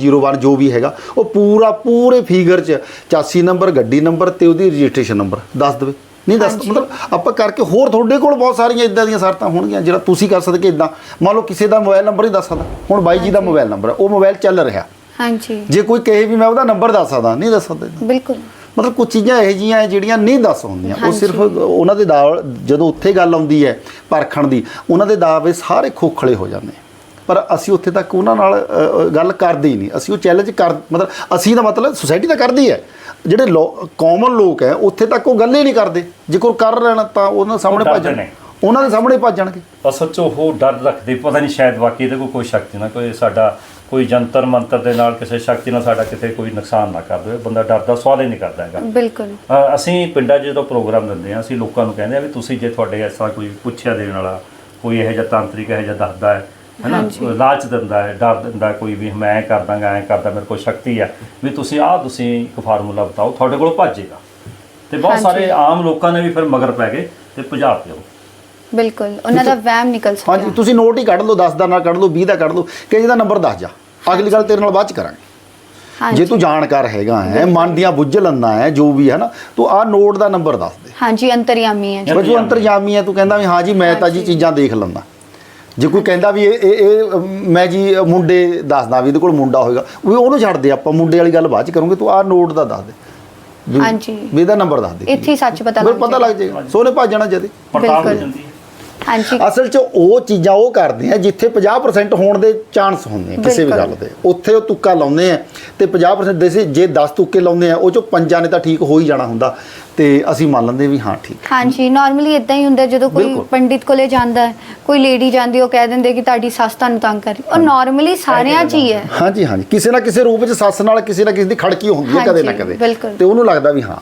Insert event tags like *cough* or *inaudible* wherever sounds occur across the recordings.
01 ਜੋ ਵੀ ਹੈਗਾ ਉਹ ਪੂਰਾ ਪੂਰੇ ਫਿਗਰ ਚ 84 ਨੰਬਰ ਗੱਡੀ ਨੰਬਰ ਤੇ ਉਹਦੀ ਰਜਿਸਟ੍ਰੇਸ਼ਨ ਨੰਬਰ ਦੱਸ ਦੇਵੇ। ਨਹੀਂ ਦੱਸ। ਮਤਲਬ ਆਪਾਂ ਕਰਕੇ ਹੋਰ ਤੁਹਾਡੇ ਕੋਲ ਬਹੁਤ ਸਾਰੀਆਂ ਇਦਾਂ ਦੀਆਂ ਸ਼ਰਤਾਂ ਹੋਣਗੀਆਂ ਜਿਹੜਾ ਤੁਸੀਂ ਕਰ ਸਕਦੇ ਕਿ ਇਦਾਂ ਮੰਨ ਲਓ ਕਿਸੇ ਦਾ ਮੋਬਾਈਲ ਨੰਬਰ ਹੀ ਦੱਸ ਸਕਦਾ। ਹੁਣ ਬਾਈ ਜੀ ਦਾ ਮੋਬਾਈਲ ਨੰਬਰ ਹੈ ਉਹ ਮੋਬਾਈਲ ਚੱਲ ਰਿਹਾ। ਹਾਂਜੀ। ਜੇ ਕੋਈ ਕਹੇ ਵੀ ਮੈਂ ਉਹਦਾ ਨੰਬਰ ਦੱਸ ਸਕਦਾ ਨਹੀਂ ਦੱਸ ਸਕਦਾ ਬਿਲਕੁਲ। ਮਤਲਬ ਕੁਝ ਚੀਜ਼ਾਂ ਇਹੋ ਜਿਹੀਆਂ ਹੈ ਜਿਹੜੀਆਂ ਨਹੀਂ ਦੱਸ ਹੁੰਦੀਆਂ। ਉਹ। ਸਿਰਫ ਉਹਨਾਂ ਦੇ ਦਾਅ ਜਦੋਂ ਉੱਥੇ ਗੱਲ ਆਉਂਦੀ ਹੈ ਪਰਖਣ ਦੀ ਉਹਨਾਂ ਦੇ ਦਾਅਵੇ ਸਾਰੇ ਖੋਖਲੇ ਹੋ ਜਾਂਦੇ। ਪਰ ਅਸੀਂ ਉੱਥੇ ਤੱਕ ਉਹਨਾਂ ਨਾਲ ਗੱਲ ਕਰਦੇ ਹੀ ਨਹੀਂ। ਅਸੀਂ ਉਹ ਚੈਲੰਜ ਕਰ ਮਤਲਬ ਅਸੀਂ ਦਾ ਮਤਲਬ ਸੁਸਾਇਟੀ ਤਾਂ ਕਰਦੀ ਹੈ। ਜਿਹੜੇ ਕਾਮਨ ਲੋਕ ਹੈ ਉੱਥੇ ਤੱਕ ਉਹ ਗੱਲ ਹੀ ਨਹੀਂ ਕਰਦੇ। ਜੇ ਕੋਈ ਕਰ ਲੈਣ ਤਾਂ ਉਹਨਾਂ ਸਾਹਮਣੇ ਡਰਦੇ ਭੱਜਣ। ਉਹਨਾਂ ਦੇ ਸਾਹਮਣੇ ਭੱਜ ਜਾਣਗੇ ਅਸਲ 'ਚ ਉਹ ਡਰ ਰੱਖਦੇ ਪਤਾ ਨਹੀਂ ਸ਼ਾਇਦ ਵਾਕਈ ਇਹਦੇ ਕੋਲ ਕੋਈ ਸ਼ਕਤੀ ਨਾ ਕੋਈ ਸਾਡਾ ਕੋਈ ਜੰਤਰ ਮੰਤਰ ਦੇ ਨਾਲ ਕਿਸੇ ਸ਼ਕਤੀ ਨਾਲ ਸਾਡਾ ਕਿਤੇ ਕੋਈ ਨੁਕਸਾਨ ਨਾ ਕਰ ਦੇਵੇ। ਬੰਦਾ ਡਰਦਾ ਸਵਾਲ ਹੀ ਨਹੀਂ ਕਰਦਾ ਹੈਗਾ। ਬਿਲਕੁਲ। ਅਸੀਂ ਪਿੰਡਾਂ 'ਚ ਜਦੋਂ ਪ੍ਰੋਗਰਾਮ ਦਿੰਦੇ ਆ ਅਸੀਂ ਲੋਕਾਂ ਨੂੰ ਕਹਿੰਦੇ ਆ ਵੀ ਤੁਸੀਂ ਜੇ ਤੁਹਾਡੇ ਐਸਾ ਕੋਈ ਪੁੱਛਿਆ ਦੇਣ ਵਾਲਾ ਕੋਈ ਇਹੋ ਜਿਹਾ ਤਾਂਤਰਿਕ ਇਹੋ ਜਿਹਾ ਦੱਸਦਾ ਹੈ ਹੈਨਾ? ਹਾਂਜੀ। ਲਾਲਚ ਦਿੰਦਾ ਹੈ ਡਰ ਦਿੰਦਾ ਕੋਈ ਵੀ ਮੈਂ ਐਂ ਕਰ ਦਾਂਗਾ ਐਂ ਕਰਦਾ ਮੇਰੇ ਕੋਲ ਸ਼ਕਤੀ ਆ ਵੀ ਤੁਸੀਂ ਆਹ ਤੁਸੀਂ ਇੱਕ ਫਾਰਮੂਲਾ ਬਤਾਓ ਤੁਹਾਡੇ ਕੋਲ ਭੱਜੇਗਾ। ਤੇ ਬਹੁਤ ਹਾਂਜੀ। ਸਾਰੇ ਆਮ ਲੋਕਾਂ ਨੇ ਵੀ ਫਿਰ ਮਗਰ ਪੈ ਗਏ ਤੇ ਭਜਾ ਪਿਓ ਬਿਲਕੁਲ ਉਹਨਾਂ ਦਾ ਵਹਿਮ ਨਿਕਲ ਹਾਂਜੀ ਸਕਦਾ ਤੁਸੀਂ ਨੋਟ ਹੀ ਕੱਢ ਲਓ 10 ਦਾ ਨਾਲ ਕੱਢ ਲਓ 20 ਦਾ ਕੱਢ ਲਓ ਕਿ ਜਿਹਦਾ ਨੰਬਰ ਦੱਸ ਜਾ। ਅਗਲੀ ਗੱਲ ਤੇਰੇ ਨਾਲ ਬਾਅਦ ਚ ਕਰਾਂਗੇ। ਹਾਂਜੀ। ਜੇ ਤੂੰ ਜਾਣਕਾਰ ਹੈਗਾ ਹੈ ਮਨ ਦੀਆਂ ਬੁੱਝਲੰਨਾ ਹੈ ਜੋ ਵੀ ਹੈ ਨਾ ਤੂੰ ਆਹ ਨੋਟ ਦਾ ਨੰਬਰ ਦੱਸ ਦੇ। ਹਾਂਜੀ ਅੰਤਰਯਾਮੀ ਹੈ। ਜੀ। ਪਰ ਜੋ ਅੰਤਰਜਾਮੀ ਹੈ ਤੂੰ ਕਹਿੰਦਾ ਵੀ ਹਾਂ ਜੀ ਮੈਂ ਤਾਂ ਜੀ ਹਾਂਜੀ। ਚੀਜ਼ਾਂ ਦੇਖ ਲੈਂਦਾ। ਜੇ ਕੋਈ ਕਹਿੰਦਾ ਵੀ ਇਹ ਇਹ ਮੈਂ ਜੀ ਮੁੰਡੇ ਦੱਸਦਾ ਵੀ ਇਹਦੇ ਕੋਲ ਮੁੰਡਾ ਹੋਏਗਾ ਵੀ ਉਹਨੂੰ ਛੱਡ ਦੇ ਆਪਾਂ ਮੁੰਡੇ ਵਾਲੀ ਗੱਲ ਬਾਅਦ ਚ ਕਰੂੰਗੇ ਤੂੰ ਆਹ ਨੋਟ ਦਾ ਦੱਸ ਦੇ। ਹਾਂਜੀ। ਵੀ ਇਹਦਾ ਨੰਬਰ ਦੱਸ ਦੇ। ਇੱਥੇ ਹੀ ਸੱਚ ਪਤਾ ਲੱਗ ਪਤਾ ਲੱਗ ਜਾਏਗਾ। ਸੋਨੇ ਭੱਜ ਜਾਣਾ ਜਦੇ। ਪੜਤਾਲ ਹੋ। ਜਾਂਦੀ ਹੈ। ਹਾਂਜੀ। ਅਸਲ 'ਚ ਉਹ ਚੀਜ਼ਾਂ ਉਹ ਕਰਦੇ ਆ ਜਿੱਥੇ 50% ਹੋਣ ਦੇ ਚਾਂਸ ਹੁੰਦੇ ਆ ਕਿਸੇ ਵੀ ਬਿਲਕੁਲ। ਗੱਲ ਦੇ ਉੱਥੇ ਉਹ ਤੁੱਕਾ ਲਾਉਂਦੇ ਆ ਤੇ 50% ਦੇ ਸੀ ਜੇ 10 ਤੁੱਕੇ ਲਾਉਂਦੇ ਆ ਉਹ ਚੋਂ ਪੰਜਾਂ ਨੇ ਤਾਂ ਠੀਕ ਹੋ ਹੀ ਜਾਣਾ ਹੁੰਦਾ। ਤੇ ਅਸੀਂ ਮੰਨ ਲੈਂਦੇ ਵੀ ਹਾਂ ਠੀਕ ਹਾਂਜੀ ਨਾਰਮਲੀ ਇਦਾਂ ਹੀ ਹੁੰਦਾ ਜਦੋਂ ਕੋਈ ਬਿਲਕੁਲ। ਪੰਡਿਤ ਕੋਲੇ ਜਾਂਦਾ ਹੈ ਕੋਈ ਲੇਡੀ ਜਾਂਦੀ ਉਹ ਕਹਿ ਦਿੰਦੇ ਕਿ ਤੁਹਾਡੀ ਸੱਸ ਤੁਹਾਨੂੰ ਤੰਗ ਕਰ ਰਹੀ ਉਹ ਨਾਰਮਲੀ ਸਾਰਿਆਂ 'ਚ ਹੀ ਹੈ। ਹਾਂਜੀ ਹਾਂਜੀ। ਕਿਸੇ ਨਾ ਕਿਸੇ ਰੂਪ 'ਚ ਸੱਸ ਨਾਲ ਕਿਸੇ ਨਾ ਕਿਸੇ ਦੀ ਖੜਕੀ ਹੁੰਦੀ ਹੈ ਕਦੇ ਨਾ ਹਾਂਜੀ, ਕਦੇ। ਬਿਲਕੁਲ। ਤੇ ਉਹਨੂੰ ਲੱਗਦਾ ਵੀ ਹਾਂ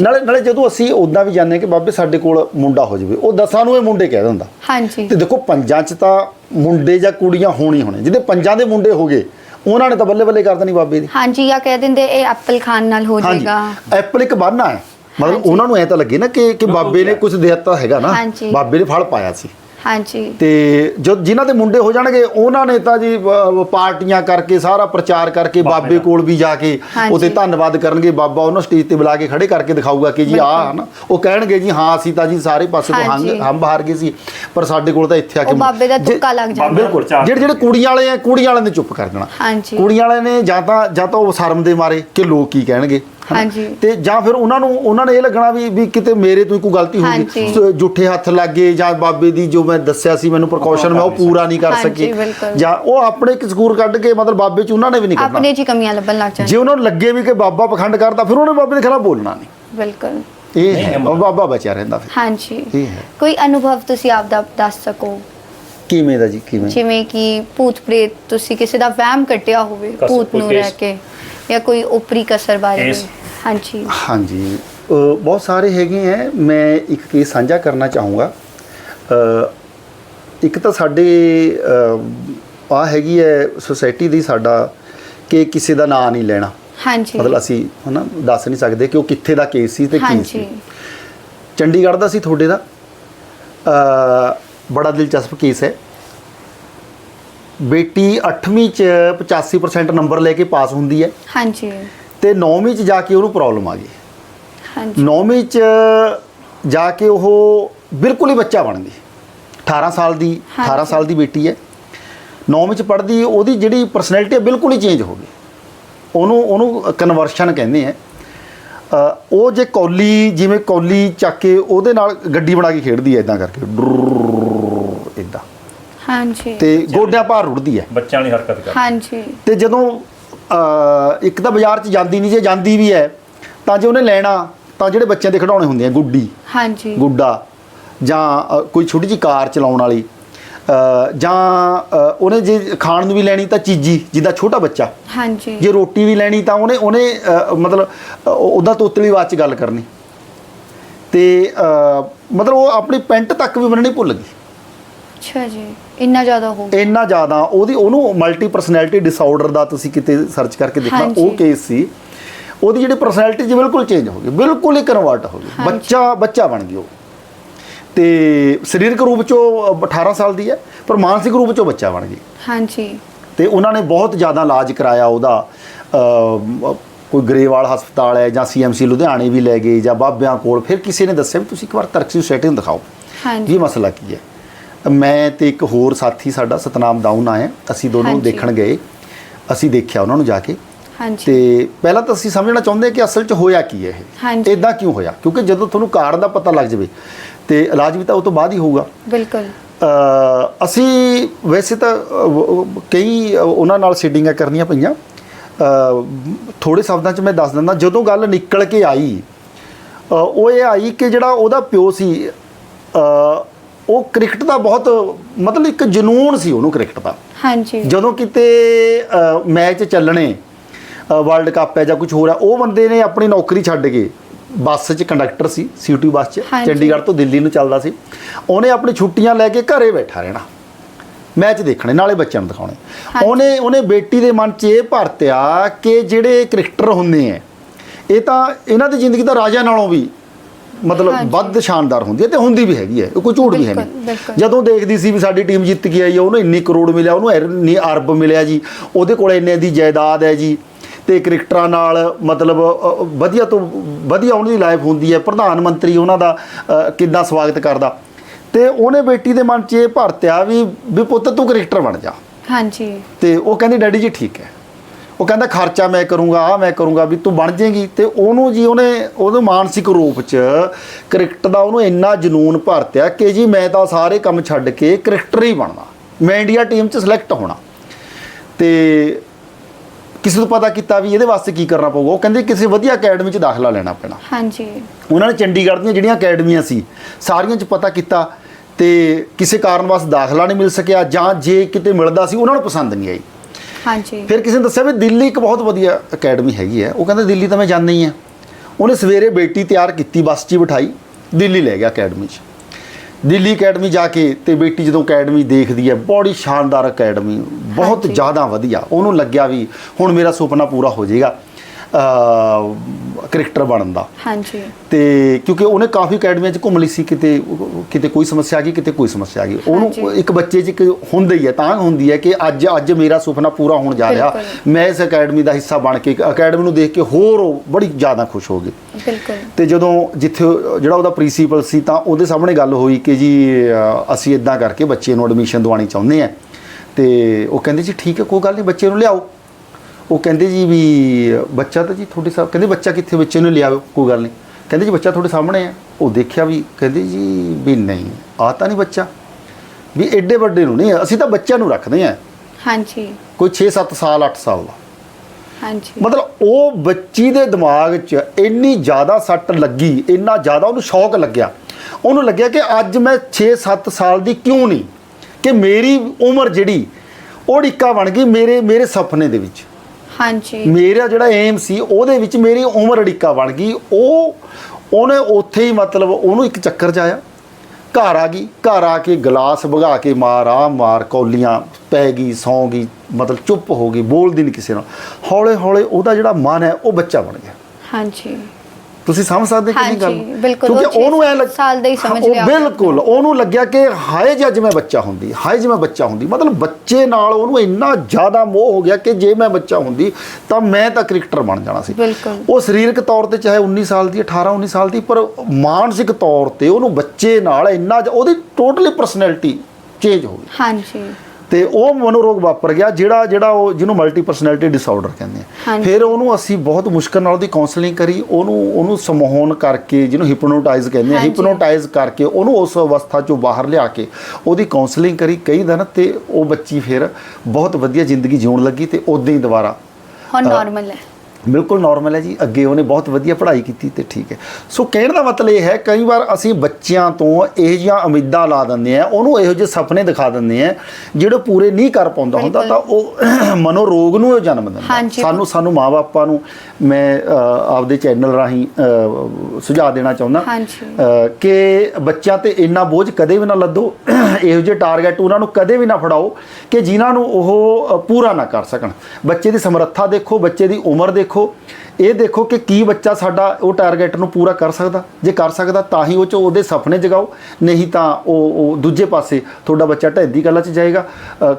ਨਾਲੇ ਨਾਲੇ ਜਦੋਂ ਅਸੀਂ ਉਦਾਂ ਵੀ ਜਾਣਦੇ ਕਿ ਬਾਬੇ ਸਾਡੇ ਕੋਲ ਮੁੰਡਾ ਹੋ ਜਾਵੇ ਉਹ ਦਸਾਂ ਨੂੰ ਇਹ ਮੁੰਡੇ ਕਹਿ ਦਿੰਦਾ। ਹਾਂਜੀ। ਤੇ ਦੇਖੋ ਪੰਜਾਂ 'ਚ ਤਾਂ ਮੁੰਡੇ ਜਾਂ ਕੁੜੀਆਂ ਹੋਣੀ ਹੋਣੇ ਜਿਹਦੇ ਪੰਜਾਂ ਦੇ ਮੁੰਡੇ ਹੋ ਗਏ ਉਹਨਾਂ ਨੇ ਤਾਂ ਬੱਲੇ ਬੱਲੇ ਕਰ ਦੇਣੀ ਬਾਬੇ ਦੀ। ਹਾਂਜੀ ਜਾਂ ਕਹਿ ਦਿੰਦੇ ਇਹ ਐਪਲ ਖਾਣ ਨਾਲ ਹੋ ਹਾਂਜੀ ਜਾਏਗਾ। ਐਪਲ ਇੱਕ ਬਹਾਨਾ ਹੈ। ਮਤਲਬ। ਉਹਨਾਂ ਨੂੰ ਐ ਤਾਂ ਲੱਗੇ ਨਾ ਕਿ ਕਿ ਬਾਬੇ ਨੇ ਕੁਝ ਦੇਤਾ ਹੈਗਾ ਨਾ। ਬਾਬੇ ਨੇ ਫਲ ਪਾਇਆ ਸੀ। ਹਾਂਜੀ ਤੇ ਜਦ ਜਿਨ੍ਹਾਂ ਦੇ ਮੁੰਡੇ ਹੋ ਜਾਣਗੇ ਉਹਨਾਂ ਨੇ ਤਾਂ ਜੀ ਅਹ, ਪਾਰਟੀਆਂ ਕਰਕੇ ਸਾਰਾ ਪ੍ਰਚਾਰ ਕਰਕੇ ਬਾਬੇ। ਕੋਲ ਵੀ ਜਾ ਕੇ ਹਾਂਜੀ। ਉਹਤੇ ਧੰਨਵਾਦ ਕਰਨਗੇ ਬਾਬਾ ਉਹਨੂੰ ਸਟੇਜ ਤੇ ਬੁਲਾ ਕੇ ਖੜੇ ਕਰਕੇ ਦਿਖਾਊਗਾ ਕਿ ਜੀ ਆਹ ਨਾ ਉਹ ਕਹਿਣਗੇ ਜੀ ਹਾਂ ਅਸੀਂ ਤਾਂ ਜੀ ਸਾਰੇ ਪਾਸੇ ਤੋਂ ਹਾਂਜੀ। ਹੰਗ ਹੰਬ ਹਾਰ ਗਏ ਸੀ ਪਰ ਸਾਡੇ ਕੋਲ ਤਾਂ ਇੱਥੇ ਆ ਕੇ ਉਹ ਬਾਬੇ ਦਾ ਜੇ- ਤੁੱਕਾ ਲੱਗ ਜਾਂਦਾ ਬਿਲਕੁਲ ਜਿਹੜੇ ਜਿਹੜੇ ਕੁੜੀਆਂ ਵਾਲੇ ਆ ਕੁੜੀਆਂ ਵਾਲਿਆਂ ਨੇ ਚੁੱਪ ਕਰ ਜਾਣਾ ਹਾਂਜੀ ਕੁੜੀਆਂ ਵਾਲੇ ਨੇ ਜਾਂ ਤਾਂ ਜਾਂ ਤਾਂ ਉਹ ਸ਼ਰਮ ਦੇ ਮਾਰੇ ਕਿ ਲੋਕ ਕੀ ਕਹਿਣਗੇ ਹਨਾ? ਹਾਂਜੀ। ਤੇ ਜਾਂ ਫਿਰ ਉਹਨਾਂ ਨੂੰ ਉਹਨਾਂ ਨੇ ਇਹ ਲੱਗਣਾ ਵੀ ਵੀ ਕਿਤੇ ਮੇਰੇ ਤੋਂ ਹੀ ਕੋਈ ਗਲਤੀ ਹੋ ਗਈ। ਸੋ ਜੁੱਠੇ ਹੱਥ ਲੱਗੇ ਜਾਂ ਬਾਬੇ ਦੀ ਜੋ ਮੈਂ ਦੱਸਿਆ ਸੀ ਮੈਨੂੰ ਪ੍ਰੀਕਾਸ਼ਨ ਮੈਂ ਉਹ ਪੂਰਾ ਨਹੀਂ ਕਰ ਸਕੀ। ਜਾਂ ਉਹ ਆਪਣੇ ਕਸੂਰ ਕੱਢ ਕੇ ਮਤਲਬ ਬਾਬੇ ਚ ਉਹਨਾਂ ਨੇ ਵੀ ਨਹੀਂ ਕਰਨਾ। ਆਪਣੇ 'ਚ ਹੀ ਕਮੀਆਂ ਲੱਭਣ ਲੱਗ ਜੇ ਜਾਂਦੇ ਉਹਨਾਂ ਨੂੰ ਲੱਗੇ ਵੀ ਕਿ ਬਾਬਾ ਪਖੰਡ ਕਰਦਾ ਫਿਰ ਉਹਨੇ ਬਾਬੇ ਦੇ ਖਿਲਾਫ ਬੋਲਣਾ ਨਹੀਂ। ਬਿਲਕੁਲ। ਇਹ ਹੈ। ਬਾਬਾ ਬਚਿਆ ਰਹਿੰਦਾ ਫਿਰ। ਹਾਂਜੀ। ਇਹ ਹੈ। ਕੋਈ ਅਨੁਭਵ ਤੁਸੀਂ ਆਪ ਦਾ ਦੱਸ ਸਕੋ? ਕਿਵੇਂ ਦਾ ਜੀ ਕਿਵੇਂ? ਜਿਵੇਂ ਕਿ ਭੂਤ ਪ੍ਰੇਤ ਤੁਸੀਂ ਕਿਸੇ ਦਾ ਵਹਿਮ ਕੱਟਿਆ ਹੋਵੇ ਭੂਤ ਨੂੰ ਰਹਿ। ਕੇ ਜਾਂ ਕੋਈ ਉਪਰੀ ਕਸਰ ਬਾਰੇ? ਕੇਸ। ਹਾਂਜੀ। ਹਾਂਜੀ। ਬਹੁਤ ਸਾਰੇ ਹੈਗੇ ਹੈ ਮੈਂ ਇੱਕ ਕੇਸ ਸਾਂਝਾ ਕਰਨਾ ਚਾਹੂੰਗਾ। ਇੱਕ ਤਾਂ ਸਾਡੇ ਆ ਹੈਗੀ ਹੈ ਸੁਸਾਇਟੀ ਦੀ ਸਾਡਾ ਕਿ ਕਿਸੇ ਦਾ ਨਾਂ ਨਹੀਂ ਲੈਣਾ। ਹਾਂਜੀ। ਮਤਲਬ ਅਸੀਂ ਹਨਾ ਦੱਸ ਨਹੀਂ ਸਕਦੇ ਕਿ ਉਹ ਕਿੱਥੇ ਦਾ ਕੇਸ ਸੀ ਤੇ ਕੀ ਸੀ। ਚੰਡੀਗੜ੍ਹ ਦਾ ਸੀ ਤੁਹਾਡੇ ਦਾ। ਅ, ਬੜਾ ਦਿਲਚਸਪ ਕੇਸ ਹੈ ਬੇਟੀ 8ਵੀਂ ਚ 85% ਨੰਬਰ ਲੈ ਕੇ ਪਾਸ ਹੁੰਦੀ ਹੈ ਹਾਂਜੀ। ਤੇ 9ਵੀਂ ਚ ਜਾ ਕੇ ਉਹਨੂੰ ਪ੍ਰੋਬਲਮ ਆ ਗਈ। ਹਾਂਜੀ। ਨੌਵੀਂ ਚ ਜਾ ਕੇ ਉਹ ਬਿਲਕੁਲ ਹੀ ਬੱਚਾ ਬਣ ਗਈ। 18 ਸਾਲ ਦੀ 18 ਹਾਂਜੀ। ਸਾਲ ਦੀ ਬੇਟੀ ਹੈ। ਨੌਵੀਂ ਚ ਪੜ੍ਹਦੀ ਉਹਦੀ ਜਿਹੜੀ ਪਰਸਨੈਲਿਟੀ ਹੈ ਬਿਲਕੁਲ ਹੀ ਚੇਂਜ ਹੋ ਗਈ। ਉਹਨੂੰ ਉਹਨੂੰ ਕਨਵਰਸ਼ਨ ਕਹਿੰਦੇ ਆ। ਉਹ ਜੇ ਕੌਲੀ ਜਿਵੇਂ ਕੌਲੀ ਚੱਕ ਕੇ ਉਹਦੇ ਨਾਲ ਗੱਡੀ ਬਣਾ ਕੇ ਖੇਡਦੀ ਹੈ ਇਦਾਂ ਕਰਕੇ। ਇਦਾਂ ਹਾਂਜੀ। ਤੇ ਗੋਡਿਆਂ ਭਾਰ ਰੁੜਦੀ ਹੈ। ਬੱਚਿਆਂ ਵਾਲੀ ਹਰਕਤ ਕਰ ਹਾਂਜੀ। ਤੇ ਜਦੋਂ ਇੱਕ ਤਾਂ ਬਾਜ਼ਾਰ 'ਚ ਜਾਂਦੀ ਨਹੀਂ ਜੇ ਜਾਂਦੀ ਵੀ ਹੈ ਤਾਂ ਜੇ ਉਹਨੇ ਲੈਣਾ ਤਾਂ ਜਿਹੜੇ ਬੱਚਿਆਂ ਦੇ ਖਿਡੌਣੇ ਹੁੰਦੇ ਆ ਗੁੱਡੀ ਹਾਂਜੀ। ਗੁੱਡਾ ਜਾਂ ਕੋਈ ਛੋਟੀ ਜੀ ਕਾਰ ਚਲਾਉਣ ਵਾਲੀ ਜਾਂ ਉਹਨੇ ਜੇ ਖਾਣ ਨੂੰ ਵੀ ਲੈਣੀ ਤਾਂ ਚੀਜੀ ਜਿੱਦਾਂ ਛੋਟਾ ਬੱਚਾ। ਹਾਂਜੀ। ਜੇ ਰੋਟੀ ਵੀ ਲੈਣੀ ਤਾਂ ਉਹਨੇ ਉਹਨੇ ਮਤਲਬ ਉਹਦਾ ਤੋਤਲੀ ਆਵਾਜ਼ 'ਚ ਗੱਲ ਕਰਨੀ। ਤੇ ਮਤਲਬ ਉਹ ਆਪਣੀ ਪੈਂਟ ਤੱਕ ਵੀ ਬੰਨਣੀ ਭੁੱਲ ਗਈ। ਅੱਛਾ ਜੀ ਇੰਨਾ ਜ਼ਿਆਦਾ ਹੋ ਗਿਆ। ਇੰਨਾ ਜ਼ਿਆਦਾ ਉਹਦੀ ਉਹਨੂੰ ਮਲਟੀ ਪਰਸਨੈਲਿਟੀ ਡਿਸਆਰਡਰ ਦਾ ਤੁਸੀਂ ਕਿਤੇ ਸਰਚ ਕਰਕੇ ਦੇਖਣਾ ਹਾਂਜੀ। ਉਹ ਕੇਸ ਸੀ। ਉਹਦੀ ਜਿਹੜੀ ਪਰਸਨੈਲਿਟੀ ਜੀ ਬਿਲਕੁਲ ਚੇਂਜ ਹੋ ਗਈ ਬਿਲਕੁਲ ਹੀ ਕਨਵਰਟ ਹੋ ਗਈ। ਹਾਂਜੀ। ਬੱਚਾ ਬੱਚਾ ਬਣ ਉਹ। ਤੇ ਸਰੀਰਕ ਰੂਪ ਚੋਂ ਅ, 18 ਸਾਲ ਦੀ ਹੈ ਪਰ ਮਾਨਸਿਕ ਰੂਪ ਚੋਂ ਬੱਚਾ ਬਣ ਗਈ। ਹਾਂਜੀ। ਤੇ ਉਹਨਾਂ ਨੇ ਬਹੁਤ ਜ਼ਿਆਦਾ ਇਲਾਜ ਕਰਾਇਆ ਉਹਦਾ। ਕੋਈ ਗਰੇਵਾਲ ਹਸਪਤਾਲ ਹੈ ਜਾਂ ਸੀਐਮਸੀ ਲੁਧਿਆਣੇ ਵੀ ਲੈ ਗਏ ਜਾਂ ਬਾਬਿਆਂ ਕੋਲ। ਫਿਰ ਕਿਸੇ ਨੇ ਦੱਸਿਆ ਵੀ ਤੁਸੀਂ ਇੱਕ ਵਾਰ ਤਰਕਸੀ ਨੂੰ ਦਿਖਾਓ। ਹਾਂਜੀ। ਇਹ ਮਸਲਾ ਕੀ ਹੈ? ਮੈਂ ਤੇ ਇੱਕ ਹੋਰ ਸਾਥੀ ਸਾਡਾ ਸਤਨਾਮ ਦਾਊਨ ਆਏ ਅਸੀਂ ਦੋਨੋਂ ਹਾਂਜੀ। ਦੇਖਣ ਗਏ। ਅਸੀਂ ਦੇਖਿਆ ਉਹਨਾਂ ਨੂੰ ਜਾ ਕੇ। ਹਾਂਜੀ। ਤੇ ਪਹਿਲਾਂ ਤਾਂ ਅਸੀਂ ਸਮਝਣਾ ਚਾਹੁੰਦੇ ਹਾਂ ਕਿ ਅਸਲ 'ਚ ਹੋਇਆ ਕੀ ਹੈ ਇਹ? ਹਾਂਜੀ। ਇਦਾਂ ਕਿਉਂ ਹੋਇਆ? ਕਿਉਂਕਿ ਜਦੋਂ ਤੁਹਾਨੂੰ ਕਾਰਨ ਦਾ ਪਤਾ ਲੱਗ ਜਾਵੇ ਤੇ ਇਲਾਜ ਵੀ ਤਾਂ ਉਹ ਤੋਂ ਬਾਅਦ ਹੀ ਹੋਊਗਾ। ਬਿਲਕੁਲ। ਅ, ਅਸੀਂ ਵੈਸੇ ਤਾਂ ਅ, ਵ- ਕਈ ਅ, ਉਹਨਾਂ ਨਾਲ ਸੀਟਿੰਗਾਂ ਕਰਨੀਆਂ ਪਈਆਂ। ਅ, ਥੋੜੇ ਸ਼ਬਦਾਂ 'ਚ ਮੈਂ ਦੱਸ ਦਿੰਦਾ ਜਦੋਂ ਗੱਲ ਨਿਕਲ ਕੇ ਆਈ ਅ, ਉਹ ਇਹ ਆਈ ਕਿ ਜਿਹੜਾ ਉਹਦਾ ਪਿਓ ਸੀ ਅ, ਉਹ ਕ੍ਰਿਕਟ ਦਾ ਬਹੁਤ ਮਤਲਬ ਇੱਕ ਜਨੂਨ ਸੀ ਉਹਨੂੰ ਕ੍ਰਿਕਟ ਦਾ। ਹਾਂਜੀ। ਜਦੋਂ ਕਿਤੇ ਮੈਚ ਚੱਲਣੇ ਵਰਲਡ ਕੱਪ ਹੈ ਜਾਂ ਕੁਝ ਹੋਰ ਹੈ ਉਹ ਬੰਦੇ ਨੇ ਆਪਣੀ ਨੌਕਰੀ ਛੱਡ ਕੇ ਬੱਸ 'ਚ ਕੰਡਕਟਰ ਸੀ ਸੀਟੀ ਬੱਸ 'ਚ। ਚੰਡੀਗੜ੍ਹ ਤੋਂ ਦਿੱਲੀ ਨੂੰ ਚੱਲਦਾ ਸੀ। ਉਹਨੇ ਆਪਣੀ ਛੁੱਟੀਆਂ ਲੈ ਕੇ ਘਰੇ ਬੈਠਾ ਰਹਿਣਾ। ਮੈਚ ਦੇਖਣੇ ਨਾਲੇ ਬੱਚਿਆਂ ਨੂੰ ਦਿਖਾਉਣੇ। ਉਹਨੇ ਉਹਨੇ ਬੇਟੀ ਦੇ ਮਨ 'ਚ ਇਹ ਭਰਤਿਆ ਕਿ ਜਿਹੜੇ ਕ੍ਰਿਕਟਰ ਹੁੰਦੇ ਆ ਇਹ ਤਾਂ ਇਹਨਾਂ ਦੀ ਜ਼ਿੰਦਗੀ ਤਾਂ ਰਾਜਾ ਨਾਲੋਂ ਵੀ ਮਤਲਬ। ਵੱਧ ਸ਼ਾਨਦਾਰ ਹੁੰਦੀ ਹੈ ਤੇ ਹੁੰਦੀ ਵੀ ਹੈਗੀ ਹੈ ਕੋਈ ਝੂਠ ਵੀ ਹੈ। ਜਦੋਂ ਦੇਖਦੀ ਸੀ ਵੀ ਸਾਡੀ ਟੀਮ ਜਿੱਤ ਕੇ ਆਈ ਉਹਨੂੰ ਇੰਨੀ ਕਰੋੜ ਮਿਲਿਆ ਉਹਨੂੰ ਇੰਨੀ ਅਰਬ ਮਿਲਿਆ ਜੀ ਉਹਦੇ ਕੋਲ ਇੰਨੇ ਦੀ ਜਾਇਦਾਦ ਹੈ ਜੀ ਤੇ ਕ੍ਰਿਕਟਰਾਂ ਨਾਲ ਮਤਲਬ ਵਧੀਆ ਤੋਂ ਵਧੀਆ ਉਹਨਾਂ ਦੀ ਲਾਈਫ ਹੁੰਦੀ ਹੈ ਪ੍ਰਧਾਨ ਮੰਤਰੀ ਉਹਨਾਂ ਦਾ ਕਿੱਦਾਂ ਸਵਾਗਤ ਕਰਦਾ। ਤੇ ਉਹਨੇ ਬੇਟੀ ਦੇ ਮਨ 'ਚ ਇਹ ਭਰਤਿਆ ਵੀ ਵੀ ਪੁੱਤ ਤੂੰ ਕ੍ਰਿਕਟਰ ਬਣ ਜਾ। ਹਾਂਜੀ। ਤੇ ਉਹ ਕਹਿੰਦੀ ਡੈਡੀ ਜੀ ਠੀਕ ਹੈ। ਉਹ ਕਹਿੰਦਾ ਖਰਚਾ ਮੈਂ ਕਰੂੰਗਾ ਆ ਮੈਂ ਕਰੂੰਗਾ ਵੀ ਤੂੰ ਬਣ ਜਾਏਗੀ। ਤੇ ਉਹਨੂੰ ਜੀ ਉਹਨੇ ਉਹਦੇ ਮਾਨਸਿਕ ਰੂਪ 'ਚ ਕ੍ਰਿਕਟ ਦਾ ਉਹਨੂੰ ਇੰਨਾ ਜਨੂਨ ਭਰਤਿਆ ਕਿ ਜੀ ਮੈਂ ਤਾਂ ਸਾਰੇ ਕੰਮ ਛੱਡ ਕੇ ਕ੍ਰਿਕਟਰ ਹੀ ਬਣਨਾ। ਮੈਂ ਇੰਡੀਆ ਟੀਮ 'ਚ ਸਿਲੈਕਟ ਹੋਣਾ। ਤੇ ਕਿਸੇ ਤੋਂ ਪਤਾ ਕੀਤਾ ਵੀ ਇਹਦੇ ਵਾਸਤੇ ਕੀ ਕਰਨਾ ਪਊਗਾ? ਉਹ ਕਹਿੰਦੇ ਕਿਸੇ ਵਧੀਆ ਅਕੈਡਮੀ 'ਚ ਦਾਖਲਾ ਲੈਣਾ ਪੈਣਾ। ਹਾਂਜੀ। ਉਹਨਾਂ ਨੇ ਚੰਡੀਗੜ੍ਹ ਦੀਆਂ ਜਿਹੜੀਆਂ ਅਕੈਡਮੀਆਂ ਸੀ ਸਾਰੀਆਂ 'ਚ ਪਤਾ ਕੀਤਾ ਤੇ ਕਿਸੇ ਕਾਰਨ ਵਾਸਤੇ ਦਾਖਲਾ ਨਹੀਂ ਮਿਲ ਸਕਿਆ ਜਾਂ ਜੇ ਕਿਤੇ ਮਿਲਦਾ ਸੀ ਉਹਨਾਂ ਨੂੰ ਪਸੰਦ ਨਹੀਂ ਆਈ। ਹਾਂਜੀ। ਫਿਰ ਕਿਸੇ ਨੇ ਦੱਸਿਆ ਵੀ ਦਿੱਲੀ ਇੱਕ ਬਹੁਤ ਵਧੀਆ ਅਕੈਡਮੀ ਹੈਗੀ ਹੈ। ਉਹ ਕਹਿੰਦਾ ਦਿੱਲੀ ਤਾਂ ਮੈਂ ਜਾਂਦਾ ਹੀ ਆ ਉਹਨੇ ਸਵੇਰੇ ਬੇਟੀ ਤਿਆਰ ਕੀਤੀ ਬੱਸ 'ਚ ਹੀ ਬਿਠਾਈ ਦਿੱਲੀ ਲੈ ਗਿਆ ਅਕੈਡਮੀ 'ਚ। ਦਿੱਲੀ ਅਕੈਡਮੀ ਜਾ ਕੇ ਤੇ ਬੇਟੀ ਜਦੋਂ ਅਕੈਡਮੀ ਦੇਖਦੀ ਹੈ ਬੜੀ ਸ਼ਾਨਦਾਰ ਅਕੈਡਮੀ ਬਹੁਤ। ਜ਼ਿਆਦਾ ਵਧੀਆ। ਉਹਨੂੰ ਲੱਗਿਆ ਵੀ ਹੁਣ ਮੇਰਾ ਸੁਪਨਾ ਪੂਰਾ ਹੋ ਜਾਏਗਾ। ਕ੍ਰਿਕਟਰ ਬਣਨ ਦਾ। ਹਾਂਜੀ। ਤੇ ਕਿਉਂਕਿ ਉਹਨੇ ਕਾਫੀ ਅਕੈਡਮੀਆਂ 'ਚ ਘੁੰਮ ਲਈ ਸੀ ਕਿਤੇ ਕਿਤੇ ਕੋਈ ਸਮੱਸਿਆ ਆ ਗਈ ਕਿਤੇ ਕੋਈ ਸਮੱਸਿਆ ਆ ਗਈ। ਉਹਨੂੰ। ਇੱਕ ਬੱਚੇ 'ਚ ਇੱਕ ਹੁੰਦਾ ਹੀ ਹੈ ਤਾਂ ਹੁੰਦੀ ਹੈ ਕਿ ਅੱਜ ਅੱਜ ਮੇਰਾ ਸੁਪਨਾ ਪੂਰਾ ਹੋਣ ਜਾ ਰਿਹਾ। ਮੈਂ ਇਸ ਅਕੈਡਮੀ ਦਾ ਹਿੱਸਾ ਬਣ ਕੇ ਅਕੈਡਮੀ ਨੂੰ ਦੇਖ ਕੇ ਹੋਰ ਬੜੀ ਜ਼ਿਆਦਾ ਖੁਸ਼ ਹੋ ਗਈ ਬਿਲਕੁਲ। ਤੇ ਜਦੋਂ ਜਿੱਥੇ ਜਿਹੜਾ ਉਹਦਾ ਪ੍ਰਿੰਸੀਪਲ ਸੀ ਤਾਂ ਉਹਦੇ ਸਾਹਮਣੇ ਗੱਲ ਹੋਈ ਕਿ ਜੀ ਅਸੀਂ ਇਦਾਂ ਕਰਕੇ ਬੱਚੇ ਨੂੰ ਐਡਮਿਸ਼ਨ ਦਵਾਉਣੀ ਚਾਹੁੰਦੇ ਆ ਤੇ ਉਹ ਕਹਿੰਦੇ ਜੀ ਠੀਕ ਹੈ ਕੋਈ ਗੱਲ ਨਹੀਂ ਬੱਚੇ ਨੂੰ ਲਿਆਓ। ਉਹ ਕਹਿੰਦੇ ਜੀ ਵੀ ਬੱਚਾ ਤਾਂ ਜੀ ਤੁਹਾਡੇ ਸਾਹ ਕਹਿੰਦੇ ਬੱਚਾ ਕਿੱਥੇ ਬੱਚੇ ਨੂੰ ਲਿਆਓ ਕੋਈ ਗੱਲ ਨਹੀਂ। ਕਹਿੰਦੇ ਜੀ ਬੱਚਾ ਤੁਹਾਡੇ ਸਾਹਮਣੇ ਆ। ਉਹ ਦੇਖਿਆ ਵੀ ਕਹਿੰਦੇ ਜੀ ਵੀ ਨਹੀਂ ਆ ਤਾਂ ਨਹੀਂ ਬੱਚਾ। ਵੀ ਐਡੇ ਵੱਡੇ ਨੂੰ ਨਹੀਂ ਅਸੀਂ ਤਾਂ ਬੱਚਿਆਂ ਨੂੰ ਰੱਖਦੇ ਆ। ਹਾਂਜੀ। ਕੋਈ 6-7 ਸਾਲ 8 ਸਾਲ ਦਾ। ਹਾਂਜੀ। ਮਤਲਬ ਉਹ ਬੱਚੀ ਦੇ ਦਿਮਾਗ 'ਚ ਇੰਨੀ ਜ਼ਿਆਦਾ ਸੱਟ ਲੱਗੀ ਇੰਨਾ ਜ਼ਿਆਦਾ ਉਹਨੂੰ ਸ਼ੌਕ ਲੱਗਿਆ। ਉਹਨੂੰ ਲੱਗਿਆ ਕਿ ਅੱਜ ਮੈਂ 6-7 ਸਾਲ ਦੀ ਕਿਉਂ ਨਹੀਂ? ਕਿ ਮੇਰੀ ਉਮਰ ਜਿਹੜੀ ਉਹ ਢਿੱਕਾ ਬਣ ਗਈ ਮੇਰੇ ਮੇਰੇ ਸੁਪਨੇ ਦੇ ਵਿੱਚ। ਹਾਂਜੀ। ਮੇਰਾ ਜਿਹੜਾ ਏਮ ਸੀ ਉਹਦੇ ਵਿੱਚ ਮੇਰੀ ਉਮਰ ਢਿੱਕਾ ਬਣ ਗਈ। ਉਹ ਉਹਨੇ ਉੱਥੇ ਹੀ ਮਤਲਬ ਉਹਨੂੰ ਇੱਕ ਚੱਕਰ 'ਚ ਆਇਆ। ਘਰ ਆ ਗਈ। ਘਰ ਆ ਕੇ ਗਲਾਸ ਭਗਾ ਕੇ ਮਾਰ ਆ ਮਾਰ ਕੌਲੀਆਂ ਪੈ ਗਈ ਸੌਂ ਗਈ ਮਤਲਬ ਚੁੱਪ ਹੋ ਗਈ ਬੋਲਦੀ ਨਹੀਂ ਕਿਸੇ ਨਾਲ। ਹੌਲੇ ਹੌਲੇ ਉਹਦਾ ਜਿਹੜਾ ਮਨ ਹੈ ਉਹ ਬੱਚਾ ਬਣ ਗਿਆ। ਹਾਂਜੀ। ਤੁਸੀਂ ਸਮਝ ਸਕਦੇ ਕਿ ਨਹੀਂ ਹਾਂਜੀ, ਗੱਲ ਬਿਲਕੁਲ, ਉਹ ਕਿਉਂਕਿ ਉਹਨੂੰ ਐ ਲੱਗ ਸਾਲ ਦਾ ਹੀ ਸਮਝ ਉਹ ਲਿਆ ਆਪਣੇ। ਬਿਲਕੁਲ ਉਹਨੂੰ ਲੱਗਿਆ ਕਿ ਹਾਏ ਜੇ ਅੱਜ ਮੈਂ ਬੱਚਾ ਹੁੰਦੀ ਹਾਏ ਜੇ ਮੈਂ ਬੱਚਾ ਹੁੰਦੀ। ਮਤਲਬ ਬੱਚੇ ਨਾਲ ਉਹਨੂੰ ਇੰਨਾ ਜ਼ਿਆਦਾ ਮੋਹ ਹੋ ਗਿਆ ਕਿ ਜੇ ਮੈਂ ਬੱਚਾ ਹੁੰਦੀ ਤਾਂ ਮੈਂ ਤਾਂ ਕ੍ਰਿਕਟਰ ਬਣ ਜਾਣਾ ਸੀ। ਬਿਲਕੁਲ। ਉਹ ਸਰੀਰਕ ਤੌਰ ਤੇ ਚਾਹੇ 19 ਸਾਲ ਦੀ 18 19 ਸਾਲ ਦੀ ਪਰ ਮਾਨਸਿਕ ਤੌਰ ਤੇ ਉਹਨੂੰ ਬੱਚੇ ਨਾਲ ਇੰਨਾ ਜ- ਉਹਦੀ ਟੋਟਲੀ ਪਰਸਨੈਲਿਟੀ ਚੇਂਜ ਹੋ ਗਈ। ਹਾਂਜੀ। ਤੇ ਉਹ ਮਨੋਰੋਗ ਵਾਪਰ ਗਿਆ ਜਿਹੜਾ ਜਿਹੜਾ ਉਹ ਜਿਹਨੂੰ ਮਲਟੀ ਪਰਸਨੈਲਿਟੀ ਡਿਸਆਰਡਰ ਕਹਿੰਦੇ ਆ। ਫਿਰ ਉਹਨੂੰ ਅਸੀਂ ਬਹੁਤ ਮੁਸ਼ਕਲ ਨਾਲ ਉਹਦੀ ਕਾਉਂਸਲਿੰਗ ਕਰੀ ਉਹਨੂੰ ਉਹਨੂੰ ਸਮੋਹਨ ਕਰਕੇ ਜਿਹਨੂੰ ਹਿਪਨੋਟਾਈਜ਼ ਕਹਿੰਦੇ ਆ। ਹਿਪਨੋਟਾਈਜ਼ ਕਰਕੇ ਉਹਨੂੰ ਉਸ ਅਵਸਥਾ ਚੋਂ ਬਾਹਰ ਲਿਆ ਕੇ ਉਹਦੀ ਕਾਉਂਸਲਿੰਗ ਕਰੀ ਕਈ ਦਿਨ ਤੇ ਉਹ ਬੱਚੀ ਫਿਰ ਬਹੁਤ ਵਧੀਆ ਜ਼ਿੰਦਗੀ ਜਿਉਣ ਲੱਗੀ ਤੇ ਉਦਾਂ ਹੀ ਦੁਬਾਰਾ ਹੁਣ ਨਾਰਮਲ ਹੈ ਬਿਲਕੁਲ ਨਾਰਮਲ ਹੈ ਜੀ। ਅੱਗੇ ਉਹਨੇ ਬਹੁਤ ਵਧੀਆ ਪੜ੍ਹਾਈ ਕੀਤੀ ਤੇ ਠੀਕ ਹੈ। ਸੋ ਕਹਿਣ ਦਾ ਮਤਲਬ ਇਹ ਹੈ ਕਈ ਵਾਰ ਅਸੀਂ ਬੱਚਿਆਂ ਤੋਂ ਇਹੋ ਜਿਹੀਆਂ ਉਮੀਦਾਂ ਲਾ ਦਿੰਦੇ ਆ ਉਹਨੂੰ ਇਹੋ ਜਿਹੇ ਸੁਪਨੇ ਦਿਖਾ ਦਿੰਦੇ ਆ ਜਿਹੜੇ ਪੂਰੇ ਨਹੀਂ ਕਰ ਪਾਉਂਦਾ ਹੁੰਦਾ ਤਾਂ ਉਹ ਮਨੋਰੋਗ ਨੂੰ ਜਨਮ ਦਿੰਦਾ। ਸਾਨੂੰ ਸਾਨੂੰ ਮਾਪਿਆਂ ਨੂੰ ਮੈਂ ਆਪਦੇ ਚੈਨਲ ਰਾਹੀਂ ਸੁਝਾਅ ਦੇਣਾ ਚਾਹੁੰਦਾ। ਕਿ ਬੱਚਿਆਂ ਤੇ ਇੰਨਾ ਬੋਝ ਕਦੇ ਵੀ ਨਾ ਲੱਦੋ। ਇਹੋ ਜਿਹੇ ਟਾਰਗੇਟ ਉਹਨਾਂ ਨੂੰ ਕਦੇ ਵੀ ਨਾ ਫੜਾਓ ਕਿ ਜਿਨ੍ਹਾਂ ਨੂੰ ਉਹ ਪੂਰਾ ਨਾ ਕਰ ਸਕਣ। ਬੱਚੇ ਦੀ ਸਮਰੱਥਾ ਦੇਖੋ ਬੱਚੇ ਦੀ ਉਮਰ ਦੇਖੋ ਇਹ ਦੇਖੋ ਕਿ ਕੀ ਬੱਚਾ ਸਾਡਾ ਉਹ ਟਾਰਗੇਟ ਨੂੰ ਪੂਰਾ ਕਰ ਸਕਦਾ। ਜੇ ਕਰ ਸਕਦਾ ਤਾਂ ਹੀ ਉਹ ਚ ਉਹਦੇ ਸੁਪਨੇ ਜਗਾਓ ਨਹੀਂ ਤਾਂ ਉਹ ਉਹ ਦੂਜੇ ਪਾਸੇ ਤੁਹਾਡਾ ਬੱਚਾ ਢੈਦੀ ਕਲਾ ਚ ਜਾਏਗਾ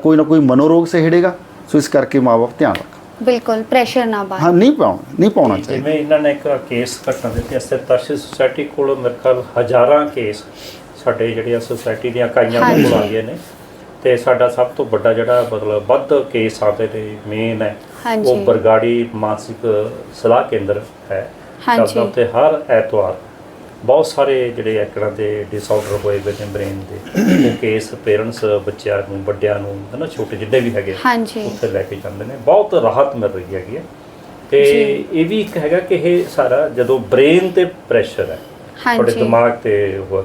ਕੋਈ ਨਾ ਕੋਈ ਮਨੋਰੋਗ ਸਹਿੜੇਗਾ ਸੋ ਇਸ ਕਰਕੇ ਮਾਪੇ ਧਿਆਨ ਰੱਖਣ ਬਿਲਕੁਲ ਪ੍ਰੈਸ਼ਰ ਨਾ ਪਾਏ ਹਾਂ ਨਹੀਂ ਪਾਉਣਾ ਨਹੀਂ ਪਾਉਣਾ ਚਾਹੀਦਾ। ਜਿਵੇਂ ਇਹਨਾਂ ਨੇ ਇੱਕ ਕੇਸ ਘਟਨਾ ਦਿੱਤੀ ਅਸਰ ਤਰਸ਼ੀ ਸੁਸਾਇਟੀ ਕੋਲ ਮੇਰੇ ਖਿਆਲ ਹਜ਼ਾਰਾਂ ਕੇਸ ਸਾਡੇ ਜਿਹੜੀਆਂ ਸੁਸਾਇਟੀ ਦੀਆਂ ਇਕਾਈਆਂ। ਕੋਲ ਆਉਂਦੀਆਂ ਨੇ। ਤੇ ਸਾਡਾ ਸਭ ਤੋਂ ਵੱਡਾ ਜਿਹੜਾ ਮਤਲਬ ਵੱਧ ਕੇਸ ਆਉਂਦੇ ਨੇ ਮੇਨ ਹੈ ਹਾਂਜੀ। ਉਹ ਬਰਗਾੜੀ ਮਾਨਸਿਕ ਸਲਾਹ ਕੇਂਦਰ ਹੈ ਹਾਂਜੀ। ਚੱਲਦਾ ਉੱਥੇ ਹਰ ਐਤਵਾਰ ਬਹੁਤ ਸਾਰੇ ਜਿਹੜੇ ਐਕੜਾਂ ਦੇ ਡਿਸਆਰਡਰ ਹੋਏ ਹੋਏ ਨੇ ਬ੍ਰੇਨ ਦੇ ਉਹ ਕੇਸ ਪੇਰੈਂਟਸ ਬੱਚਿਆਂ ਨੂੰ ਵੱਡਿਆਂ ਨੂੰ ਹਨਾ ਛੋਟੇ ਜਿੱਡੇ ਵੀ ਹੈਗੇ ਹਾਂਜੀ। ਉੱਥੇ ਲੈ ਕੇ ਜਾਂਦੇ ਨੇ ਬਹੁਤ ਰਾਹਤ ਮਿਲ ਰਹੀ ਹੈਗੀ ਹੈ ਤੇ ਜੀ। ਇਹ ਵੀ ਇੱਕ ਹੈਗਾ ਕਿ ਇਹ ਸਾਰਾ ਜਦੋਂ ਬ੍ਰੇਨ ਤੇ ਪ੍ਰੈਸ਼ਰ ਹੈ ਤੁਹਾਡੇ ਹਾਂਜੀ ਦਿਮਾਗ ਤੇ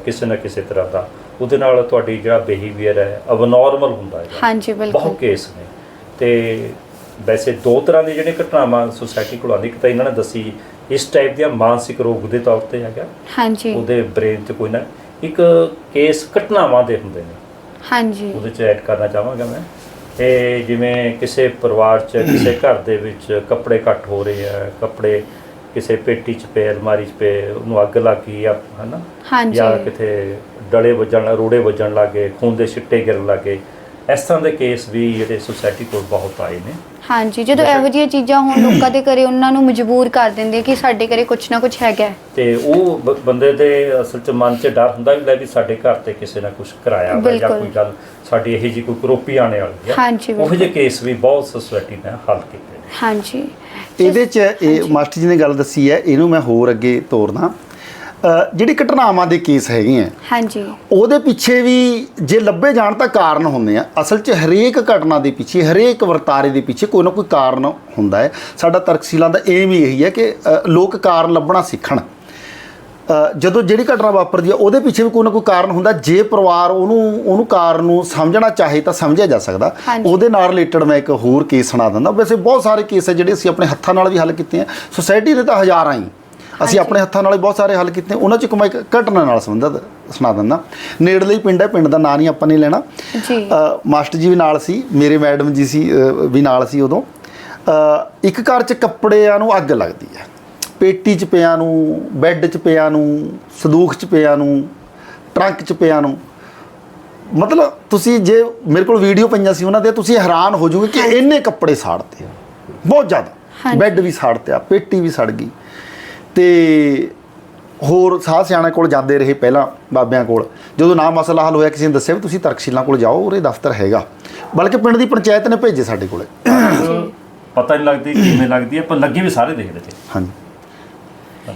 ਕਿਸੇ ਨਾ ਕਿਸੇ ਤਰ੍ਹਾਂ ਦਾ ਉਹਦੇ ਨਾਲ ਤੁਹਾਡੀ ਜਿਹੜਾ ਬਿਹੇਵੀਅਰ ਹੈ ਅਬਨੋਰਮਲ ਹੁੰਦਾ ਹੈ ਹਾਂਜੀ ਬਹੁਤ ਬਿਲਕੁਲ ਕੇਸ ਨੇ। ਤੇ ਵੈਸੇ ਦੋ ਤਰ੍ਹਾਂ ਦੀ ਜਿਹੜੇ ਘਟਨਾਵਾਂ ਸੁਸਾਇਟੀ ਕੋਲ ਆਉਂਦੀ ਇੱਕ ਤਾਂ ਇਹਨਾਂ ਨੇ ਦੱਸੀ ਇਸ ਟਾਈਪ ਦੀਆਂ ਮਾਨਸਿਕ ਰੋਗ ਦੇ ਤੌਰ ਤੇ ਹੈਗਾ। ਹਾਂਜੀ। ਉਹਦੇ ਬ੍ਰੇਨ 'ਚ ਕੋਈ ਨਾ ਇੱਕ ਕੇਸ ਘਟਨਾਵਾਂ ਦੇ ਹੁੰਦੇ ਨੇ। ਹਾਂਜੀ। ਉਹਦੇ 'ਚ ਐਡ ਕਰਨਾ ਚਾਹਾਂਗਾ ਮੈਂ। ਤੇ ਜਿਵੇਂ ਕਿਸੇ ਪਰਿਵਾਰ 'ਚ ਕਿਸੇ ਘਰ ਦੇ ਵਿੱਚ ਕੱਪੜੇ ਘੱਟ ਹੋ ਰਹੇ ਆ ਕੱਪੜੇ ਕਿਸੇ ਪੇਟੀ 'ਚ ਪਏ ਅਲਮਾਰੀ 'ਚ ਪਏ ਉਹਨੂੰ ਅੱਗ ਲੱਗ ਗਈ ਆ ਹਨਾ ਹਾਂਜੀ ਜਾਂ ਕਿਤੇ ਡਲੇ ਵੱਜਣ ਰੋੜੇ ਵੱਜਣ ਲੱਗੇ ਖੂਨ ਦੇ ਛਿੱਟੇ ਗਿਰਨ ਲੱਗੇ ਇਸ ਤਰ੍ਹਾਂ ਦੇ ਕੇਸ ਵੀ ਜਿਹੜੇ ਸੁਸਾਇਟੀ ਕੋਲ ਬਹੁਤ ਆਏ ਨੇ ਹਾਂਜੀ ਜਦੋਂ ਇਹੋ ਜਿਹੀਆਂ ਚੀਜ਼ਾਂ ਹੋਣ *coughs* ਲੋਕਾਂ ਦੇ ਘਰੇ ਉਹਨਾਂ ਨੂੰ ਮਜਬੂਰ ਕਰ ਦਿੰਦੇ ਕਿ ਸਾਡੇ ਘਰੇ ਕੁਝ ਨਾ ਕੁਝ ਹੈਗਾ ਹੈ। ਤੇ ਉਹ ਬ- ਬੰਦੇ ਦੇ ਅਸਲ 'ਚ ਮਨ 'ਚ ਡਰ ਹੁੰਦਾ ਵੀ ਲੈ ਵੀ ਸਾਡੇ ਘਰ ਤੇ ਕਿਸੇ ਨੇ ਕੁਝ ਕਰਾਇਆ ਵਾ ਜਾਂ ਬਿਲਕੁਲ। ਕੋਈ ਗੱਲ ਸਾਡੀ ਇਹੋ ਜਿਹੀ ਕੋਈ ਕਰੋਪੀ ਆਣੇ ਵਾਲੀ ਹੈ ਹਾਂਜੀ, ਉਹ ਬਿਲਕੁਲ। ਜਿਹੇ ਕੇਸ ਵੀ ਬਹੁਤ ਸੁਸਾਇਟੀ ਨੇ ਹੱਲ ਕੀਤੇ ਹਾਂਜੀ। ਇਹਦੇ 'ਚ ਇਹ ਮਾਸਟਰ ਜੀ ਨੇ ਗੱਲ ਦੱਸੀ ਹੈ ਇਹਨੂੰ ਮੈਂ ਹੋਰ ਅੱਗੇ ਤੋਰਦਾ ਅ, ਜਿਹੜੀ ਘਟਨਾਵਾਂ ਦੇ ਕੇਸ ਹੈਗੇ ਆ ਹਾਂਜੀ। ਉਹਦੇ ਪਿੱਛੇ ਵੀ ਜੇ ਲੱਭੇ ਜਾਣ ਤਾਂ ਕਾਰਨ ਹੁੰਦੇ ਆ। ਅਸਲ 'ਚ ਹਰੇਕ ਘਟਨਾ ਦੇ ਪਿੱਛੇ ਹਰੇਕ ਵਰਤਾਰੇ ਦੇ ਪਿੱਛੇ ਕੋਈ ਨਾ ਕੋਈ ਕਾਰਨ ਹੁੰਦਾ ਹੈ। ਸਾਡਾ ਤਰਕਸ਼ੀਲਾਂ ਦਾ ਏਮ ਹੀ ਇਹੀ ਹੈ ਕਿ ਲੋਕ ਕਾਰਨ ਲੱਭਣਾ ਸਿੱਖਣ। ਜਦੋਂ ਜਿਹੜੀ ਘਟਨਾ ਵਾਪਰਦੀ ਹੈ ਉਹਦੇ ਪਿੱਛੇ ਵੀ ਕੋਈ ਨਾ ਕੋਈ ਕਾਰਨ ਹੁੰਦਾ। ਜੇ ਪਰਿਵਾਰ ਉਹਨੂੰ ਉਹਨੂੰ ਕਾਰਨ ਨੂੰ ਸਮਝਣਾ ਚਾਹੇ ਤਾਂ ਸਮਝਿਆ ਜਾ ਸਕਦਾ। ਉਹਦੇ ਨਾਲ ਰਿਲੇਟਡ ਮੈਂ ਇੱਕ ਹੋਰ ਕੇਸ ਸੁਣਾ ਦਿੰਦਾ। ਵੈਸੇ ਬਹੁਤ ਸਾਰੇ ਕੇਸ ਹੈ ਜਿਹੜੇ ਅਸੀਂ ਆਪਣੇ ਹੱਥਾਂ ਨਾਲ ਵੀ ਹੱਲ ਕੀਤੇ ਆ। ਸੁਸਾਇਟੀ ਨੇ ਤਾਂ ਹਜ਼ਾਰਾਂ ਹੀ। ਅਸੀਂ। ਆਪਣੇ ਹੱਥਾਂ ਨਾਲ ਬਹੁਤ ਸਾਰੇ ਹੱਲ ਕੀਤੇ। ਉਹਨਾਂ ਚ ਇੱਕ ਮੈਂ ਇੱਕ ਘਟਨਾ ਨਾਲ ਸੰਬੰਧਿਤ ਸੁਣਾ ਦਿੰਦਾ। ਨੇੜਲੇ ਪਿੰਡ ਹੈ। ਪਿੰਡ ਦਾ ਨਾਂ ਨਹੀਂ ਆਪਾਂ ਨੇ ਲੈਣਾ। ਜੀ। ਮਾਸਟਰ ਜੀ ਵੀ ਨਾਲ ਸੀ। ਮੇਰੇ ਮੈਡਮ ਜੀ ਸੀ ਵੀ ਨਾਲ ਸੀ ਉਦੋਂ। ਇੱਕ ਘਰ 'ਚ ਕੱਪੜਿਆਂ ਨੂੰ ਅੱਗ ਲੱਗਦੀ ਹੈ। ਪੇਟੀ 'ਚ ਪਿਆਂ ਨੂੰ ਬੈੱਡ 'ਚ ਪਿਆਂ ਨੂੰ ਸੰਦੂਖ 'ਚ ਪਿਆਂ ਨੂੰ ਟਰੰਕ 'ਚ ਪਿਆਂ ਨੂੰ। ਮਤਲਬ ਤੁਸੀਂ ਜੇ ਮੇਰੇ ਕੋਲ ਵੀਡੀਓ ਪਈਆਂ ਸੀ ਉਹਨਾਂ ਦੇ ਤੁਸੀਂ ਹੈਰਾਨ ਹੋ ਜਾਓਗੇ ਕਿ ਇੰਨੇ ਕੱਪੜੇ ਸਾੜਤੇ ਬਹੁਤ ਜ਼ਿਆਦਾ। ਬੈੱਡ ਵੀ ਸਾੜਤਿਆ ਪੇਟੀ ਵੀ ਸੜ ਗਈ। ਤੇ ਹੋਰ ਸਾਹ ਸਿਆਣੇ ਕੋਲ ਜਾਂਦੇ ਰਹੇ ਪਹਿਲਾਂ ਬਾਬਿਆਂ ਕੋਲ। ਜਦੋਂ ਨਾ ਮਸਲਾ ਹੱਲ ਹੋਇਆ ਕਿਸੇ ਨੇ ਦੱਸਿਆ ਵੀ ਤੁਸੀਂ ਤਰਕਸ਼ੀਲਾਂ ਕੋਲ ਜਾਓ ਉਰੇ ਦਫ਼ਤਰ ਹੈਗਾ। ਬਲਕਿ ਪਿੰਡ ਦੀ ਪੰਚਾਇਤ ਨੇ ਭੇਜੇ ਸਾਡੇ ਕੋਲੇ। ਪਤਾ ਨਹੀਂ ਲੱਗਦੀ ਕਿਵੇਂ ਲੱਗਦੀ ਹੈ ਪਰ ਲੱਗੇ ਵੀ ਸਾਰੇ ਦੇਖਦੇ ਤੇ ਹਾਂਜੀ।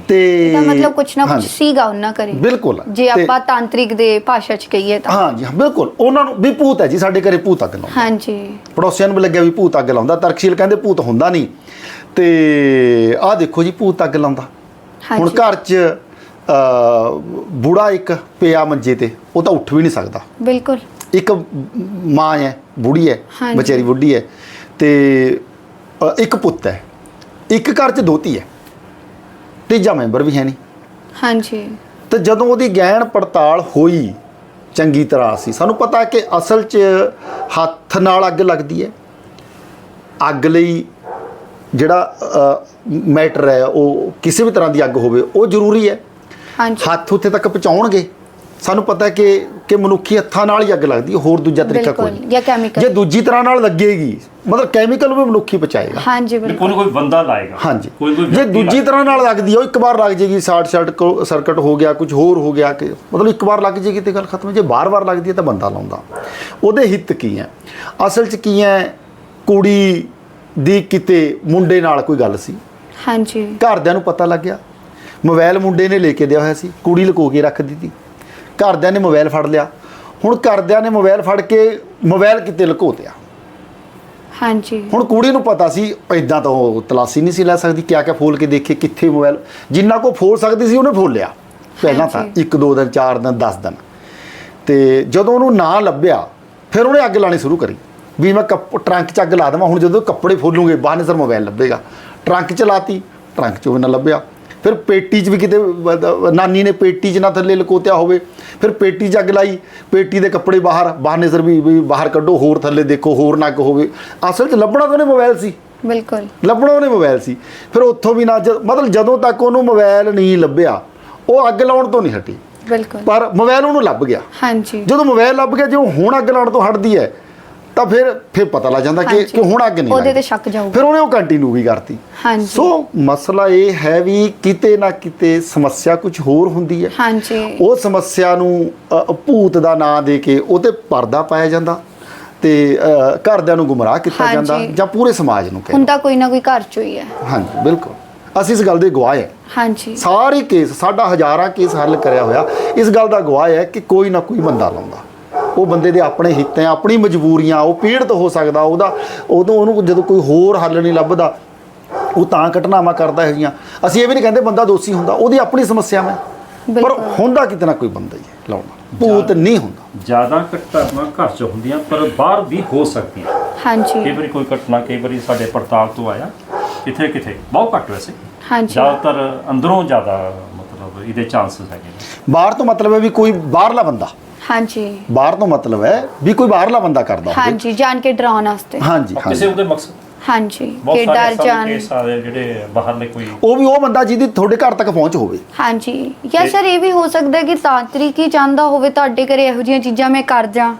ਤੇ ਇਹਦਾ ਮਤਲਬ ਕੁਝ ਨਾ ਕੁਝ ਹਾਂਜੀ, ਸੀਗਾ ਉਹਨਾਂ ਘਰੇ। ਬਿਲਕੁਲ। ਜੇ ਤੇ- ਆਪਾਂ ਤਾਂਤਰਿਕ ਦੇ ਭਾਸ਼ਾ ਚ ਕਹੀਏ ਤਾਂ। ਹਾਂ ਜੀ ਹਾਂ, ਬਿਲਕੁਲ। ਉਹਨਾਂ ਨੂੰ ਵੀ ਭੂਤ ਹੈ ਜੀ ਸਾਡੇ ਘਰੇ ਭੂਤ ਅੱਗ ਲਾਉਂਦਾ। ਹਾਂਜੀ। ਪੜੋਸੀਆਂ ਨੂੰ ਵੀ ਲੱਗਿਆ ਵੀ ਭੂਤ ਅੱਗ ਲਾਉਂਦਾ। ਤਰਕਸ਼ੀਲ ਕਹਿੰਦੇ ਭੂਤ ਹੁੰਦਾ ਨਹੀਂ। ਤੇ ਆਹ ਦੇਖੋ ਜੀ ਭੂਤ ਅੱਗ ਲਾਉਂਦਾ। ਹੁਣ ਹਾਂਜੀ। ਘਰ 'ਚ ਅ, ਬੁੜਾ ਇੱਕ ਪਿਆ ਮੰਜੇ ਤੇ ਉਹ ਤਾਂ ਉੱਠ ਵੀ ਨਹੀਂ ਸਕਦਾ। ਬਿਲਕੁਲ। ਇੱਕ ਮਾਂ ਹੈ ਬੁੜੀ ਹੈ ਹਾਂਜੀ। ਵਿਚਾਰੀ ਬੁੱਢੀ ਹੈ। ਤੇ ਅ, ਇੱਕ ਪੁੱਤ ਹੈ। ਇੱਕ ਘਰ 'ਚ ਦੋਤੀ ਹੈ। ਤੀਜਾ ਮੈਂਬਰ ਵੀ ਹੈ ਨਹੀਂ। ਹਾਂਜੀ। ਤੇ ਜਦੋਂ ਉਹਦੀ ਗਹਿਣ ਪੜਤਾਲ ਹੋਈ ਚੰਗੀ ਤਰ੍ਹਾਂ ਸੀ। ਸਾਨੂੰ ਪਤਾ ਕਿ ਅਸਲ 'ਚ ਹੱਥ ਨਾਲ ਅੱਗ ਲੱਗਦੀ ਹੈ। ਅੱਗ ਲਈ ਜਿਹੜਾ ਮੈਟਰ ਹੈ ਉਹ ਕਿਸੇ ਵੀ ਤਰ੍ਹਾਂ ਦੀ ਅੱਗ ਹੋਵੇ ਉਹ ਜ਼ਰੂਰੀ ਹੈ। ਹਾਂਜੀ। ਹੱਥ ਉੱਥੇ ਤੱਕ ਪਹੁੰਚਾਉਣਗੇ। ਸਾਨੂੰ ਪਤਾ ਹੈ ਕਿ ਕਿ ਮਨੁੱਖੀ ਹੱਥਾਂ ਨਾਲ ਹੀ ਅੱਗ ਲੱਗਦੀ ਹੈ ਹੋਰ ਦੂਜਾ ਤਰੀਕਾ ਕੋਈ ਬਿਲਕੁਲ ਨਹੀਂ। ਜਾਂ ਕੈਮੀਕਲ ਜੇ ਦੂਜੀ ਤਰ੍ਹਾਂ ਨਾਲ ਲੱਗੇਗੀ ਮਤਲਬ ਕੈਮੀਕਲ ਵੀ ਮਨੁੱਖੀ ਪਹੁੰਚਾਏਗਾ। ਹਾਂਜੀ ਵੀ ਬਿਲਕੁਲ। ਕੋਈ ਨਾ ਕੋਈ ਬੰਦਾ ਲਾਏਗਾ। ਹਾਂਜੀ। ਕੋਈ ਕੋਈ ਜੇ ਵਿਅਕਤੀ ਦੂਜੀ ਲਾਏਗਾ। ਤਰ੍ਹਾਂ ਨਾਲ ਲੱਗਦੀ ਹੈ ਉਹ ਇੱਕ ਵਾਰ ਲੱਗ ਜੇਗੀ ਸ਼ਾਰਟ ਸ਼ਾਰਟ ਸਰਕਟ ਹੋ ਗਿਆ ਕੁਝ ਹੋਰ ਹੋ ਗਿਆ ਕਿ ਮਤਲਬ ਇੱਕ ਵਾਰ ਲੱਗ ਜੇਗੀ ਤੇ ਗੱਲ ਖਤਮ ਜੇ ਬਾਰ-ਬਾਰ ਲੱਗਦੀ ਹੈ ਤਾਂ ਬੰਦਾ ਲਾਉਂਦਾ। ਉਹਦੇ ਹਿੱਤ ਕੀ ਹੈ? ਅਸਲ 'ਚ ਕੀ ਹੈ? ਕੁੜੀ ਦੀ ਕਿਤੇ ਮੁੰਡੇ ਨਾਲ ਕੋਈ ਗੱਲ ਸੀ? ਹਾਂਜੀ। ਘਰਦਿਆਂ ਨੂੰ ਪਤਾ ਲੱਗ ਗਿਆ। ਮੋਬਾਈਲ ਮੁੰਡੇ ਨੇ ਲੈ ਕੇ ਦਿਆ ਹੋਇਆ ਸੀ ਕੁੜੀ ਲੁਕੋ ਕੇ ਰੱਖ ਦਿੱਤੀ। ਘਰਦਿਆਂ ਨੇ ਮੋਬਾਈਲ ਫੜ ਲਿਆ। ਹੁਣ ਘਰਦਿਆਂ ਨੇ ਮੋਬਾਈਲ ਫੜ ਕੇ ਮੋਬਾਈਲ ਕਿਤੇ ਲੁਕੋਤਿਆ। ਹਾਂਜੀ। ਹੁਣ ਕੁੜੀ ਨੂੰ ਪਤਾ ਸੀ ਇਦਾਂ ਤਾਂ ਉਹ ਤਲਾਸੀ ਨਹੀਂ ਸੀ ਲੈ ਸਕਦੀ ਕਿਆ ਕਿਆ ਫੋਲ ਕੇ ਦੇਖੇ ਕਿੱਥੇ ਮੋਬਾਈਲ ਜਿੰਨਾ ਕੋ ਫੋਲ ਸਕਦੀ ਸੀ ਉਹਨੇ ਫੋਲ ਲਿਆ ਪਹਿਲਾਂ ਤਾਂ ਹਾਂਜੀ। ਇੱਕ ਦੋ ਦਿਨ ਚਾਰ ਦਿਨ 10 ਦਿਨ। ਤੇ ਜਦੋਂ ਉਹਨੂੰ ਨਾ ਲੱਭਿਆ ਫਿਰ ਉਹਨੇ ਅੱਗ ਲਾਣੀ ਸ਼ੁਰੂ ਕਰੀ। ਵੀ ਮੈਂ ਕੱਪ ਟਰੰਕ 'ਚ ਅੱਗ ਲਾ ਦੇਵਾਂ ਹੁਣ ਜਦੋਂ ਕੱਪੜੇ ਫੋਲੂਗੇ ਬਾਹਰ ਨਜ਼ਰ ਮੋਬਾਈਲ ਲੱਭੇਗਾ। ਟਰੰਕ 'ਚ ਲਾਤੀ ਟਰੰਕ 'ਚੋਂ ਨਾ ਲੱਭਿਆ। ਫਿਰ ਪੇਟੀ 'ਚ ਵੀ ਕਿਤੇ ਨਾਨੀ ਨੇ ਪੇਟੀ 'ਚ ਨਾ ਥੱਲੇ ਲਕੋਤਿਆ ਹੋਵੇ ਫਿਰ ਪੇਟੀ 'ਚ ਅੱਗ ਲਾਈ ਪੇਟੀ ਦੇ ਕੱਪੜੇ ਬਾਹਰ ਬਾਹਰ ਨਜ਼ਰ ਵੀ ਬਾਹਰ ਕੱਢੋ ਹੋਰ ਥੱਲੇ ਦੇਖੋ ਹੋਰ ਨਾ ਹੋਵੇ। ਅਸਲ 'ਚ ਲੱਭਣਾ ਤਾਂ ਉਹਨੇ ਮੋਬਾਈਲ ਸੀ। ਬਿਲਕੁਲ। ਲੱਭਣਾ ਉਹਨੇ ਮੋਬਾਈਲ ਸੀ। ਫਿਰ ਉੱਥੋਂ ਵੀ ਨਾ ਮਤਲਬ ਜਦੋਂ ਤੱਕ ਉਹਨੂੰ ਮੋਬਾਈਲ ਨਹੀਂ ਲੱਭਿਆ ਉਹ ਅੱਗ ਲਾਉਣ ਤੋਂ ਨਹੀਂ ਹਟੀ। ਬਿਲਕੁਲ। ਪਰ ਮੋਬਾਈਲ ਉਹਨੂੰ ਲੱਭ ਗਿਆ। ਹਾਂਜੀ। ਜਦੋਂ ਮੋਬਾਈਲ ਲੱਭ ਗਿਆ ਜੇ ਉਹ ਹੁਣ ਅੱਗ ਲਾਉਣ ਤੋਂ ਹਟਦੀ ਹੈ ਤਾਂ ਫਿਰ ਫਿਰ ਪਤਾ ਲੱਗ ਜਾਂਦਾ ਕਿ। ਕਿ ਹੁਣ ਅੱਗ ਨਹੀਂ ਉਹਦੇ ਤੇ। ਸ਼ੱਕ ਜਾਊਗਾ। ਫਿਰ ਉਹਨੇ ਉਹ ਕੰਟੀਨਿਊ ਵੀ ਕਰਤੀ। ਹਾਂਜੀ। ਸੋ ਮਸਲਾ ਇਹ ਹੈ ਵੀ ਕਿਤੇ ਨਾ ਕਿਤੇ ਸਮੱਸਿਆ ਕੁਝ ਹੋਰ ਹੁੰਦੀ ਹੈ। ਹਾਂਜੀ। ਉਹ ਸਮੱਸਿਆ ਨੂੰ ਭੂਤ ਦਾ ਨਾਂ ਦੇ ਕੇ ਉਹ ਤੇ ਪਰਦਾ ਪਾਇਆ ਜਾਂਦਾ ਤੇ ਘਰਦਿਆਂ ਨੂੰ ਗੁੰਮਰਾਹ ਕੀਤਾ। ਜਾਂਦਾ ਜਾਂ ਪੂਰੇ ਸਮਾਜ ਨੂੰ ਕਹਿੰਦੇ ਹੁੰਦਾ ਕੋਈ ਨਾ ਕੋਈ ਘਰ ਚ ਹੀ ਹੈ। ਹਾਂਜੀ ਬਿਲਕੁਲ। ਅਸੀਂ ਇਸ ਗੱਲ ਦੇ ਗਵਾਹ ਹੈ। ਹਾਂਜੀ। ਸਾਰੇ ਕੇਸ ਸਾਡਾ ਹਜ਼ਾਰਾਂ ਕੇਸ ਹੱਲ ਕਰਿਆ ਹੋਇਆ। ਇਸ ਗੱਲ ਦਾ ਗਵਾਹ ਹੈ ਕਿ ਕੋਈ ਨਾ ਕੋਈ ਬੰਦਾ ਲਾਉਂਦਾ। ਉਹ ਬੰਦੇ ਦੇ ਆਪਣੇ ਹਿੱਤ ਹੈ ਆਪਣੀ ਮਜਬੂਰੀਆਂ ਉਹ ਪੀੜਤ ਹੋ ਸਕਦਾ ਉਹਦਾ ਉਦੋਂ ਉਹਨੂੰ ਜਦੋਂ ਕੋਈ ਹੋਰ ਹੱਲ ਨਹੀਂ ਲੱਭਦਾ ਉਹ ਤਾਂ ਘਟਨਾਵਾਂ ਕਰਦਾ ਜਿਹੀਆਂ ਅਸੀਂ ਇਹ ਵੀ ਨਹੀਂ ਕਹਿੰਦੇ ਬੰਦਾ ਦੋਸ਼ੀ ਹੁੰਦਾ ਉਹਦੀ ਆਪਣੀ ਸਮੱਸਿਆਵਾਂ ਹੈ। ਪਰ। ਹੁੰਦਾ ਕਿਤੇ ਨਾ ਕੋਈ ਬੰਦਾ ਹੀ ਹੈ ਲਾਉਣਾ ਭੂਤ ਨਹੀਂ ਹੁੰਦਾ। ਜ਼ਿਆਦਾ ਘਟਨਾਵਾਂ ਘਰ 'ਚ ਹੁੰਦੀਆਂ ਪਰ ਬਾਹਰ ਵੀ ਹੋ ਸਕਦੀਆਂ। ਕਈ ਹਾਂਜੀ ਵਾਰੀ ਕੋਈ ਘਟਨਾ ਕਈ ਵਾਰੀ ਸਾਡੇ ਪੜਤਾਲ ਤੋਂ ਆਇਆ ਕਿਥੇ ਕਿਥੇ? ਬਹੁਤ ਘੱਟ ਵੈਸੇ। ਹਾਂਜੀ। ਜ਼ਿਆਦਾਤਰ ਅੰਦਰੋਂ ਜ਼ਿਆਦਾ ਮਤਲਬ ਇਹਦੇ ਚਾਂਸਸ ਹੈਗੇ ਬਾਹਰ ਤੋਂ ਮਤਲਬ ਹੈ ਵੀ ਕੋਈ ਬਾਹਰਲਾ ਬੰਦਾ। ਹਾਂਜੀ। ਬਾਹਰ ਤੋਂ ਮਤਲਬ ਹੈ ਵੀ ਕੋਈ ਬਾਹਰਲਾ ਬੰਦਾ ਕਰਦਾ ਹੋਵੇ। ਹਾਂਜੀ ਜਾਣ ਕੇ ਡਰਾਉਣ ਵਾਸਤੇ। ਹਾਂਜੀ ਕਿਸੇ ਹਾਂਜੀ। ਉਹਦੇ ਮਕਸਦ? ਹਾਂਜੀ ਬਹੁਤ ਕਿ ਸਾਰੇ ਡਰ ਜਾਣ। ਕੇਸ ਆਦੇ ਜਿਹੜੇ ਬਾਹਰਲੇ ਕੋਈ ਉਹ ਵੀ ਉਹ ਬੰਦਾ ਜਿਹਦੀ ਤੁਹਾਡੇ ਘਰ ਤੱਕ ਪਹੁੰਚ ਹੋਵੇ। ਹਾਂਜੀ। ਜਾਂ ਸਰ ਇਹ ਵੀ ਹੋ ਸਕਦਾ ਹੈ ਕਿ ਤਾਂਤਰਿਕ ਹੀ ਚਾਹੁੰਦਾ ਹੋਵੇ ਤੁਹਾਡੇ ਘਰੇ ਇਹੋ ਜਿਹੀਆਂ ਚੀਜ਼ਾਂ ਮੈਂ ਕਰ ਜਾ।